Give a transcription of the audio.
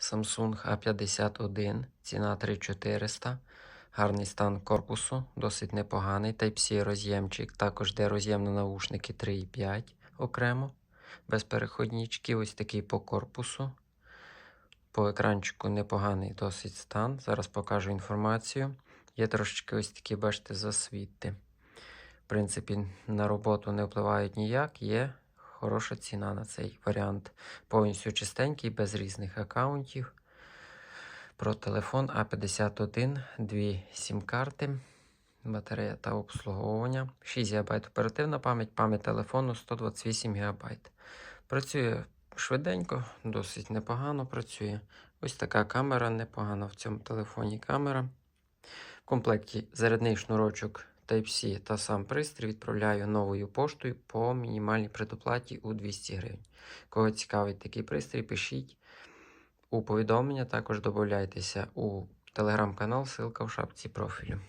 Samsung A51, ціна 3400. Гарний стан корпусу, досить непоганий. Type-C роз'ємчик, також де роз'єм на наушники 3,5 окремо. Без переходнички, ось такий по корпусу. По екранчику непоганий досить стан. Зараз покажу інформацію. Є трошечки ось такі, бачите, засвіти. В принципі, на роботу не впливають ніяк. Є хороша ціна на цей варіант. Повністю чистенький, без різних аккаунтів. Про телефон А51, дві сім-карти, батарея та обслуговування. 6 ГБ оперативна пам'ять, пам'ять телефону 128 ГБ. Працює швиденько, досить непогано працює. Ось така камера непогана в цьому телефоні камера. В комплекті зарядний шнурочок Type-C та сам пристрій відправляю новою поштою по мінімальній предоплаті у 200 гривень. Кого цікавить такий пристрій, пишіть у повідомлення. Також додайтеся у телеграм-канал, ссылка в шапці профілю.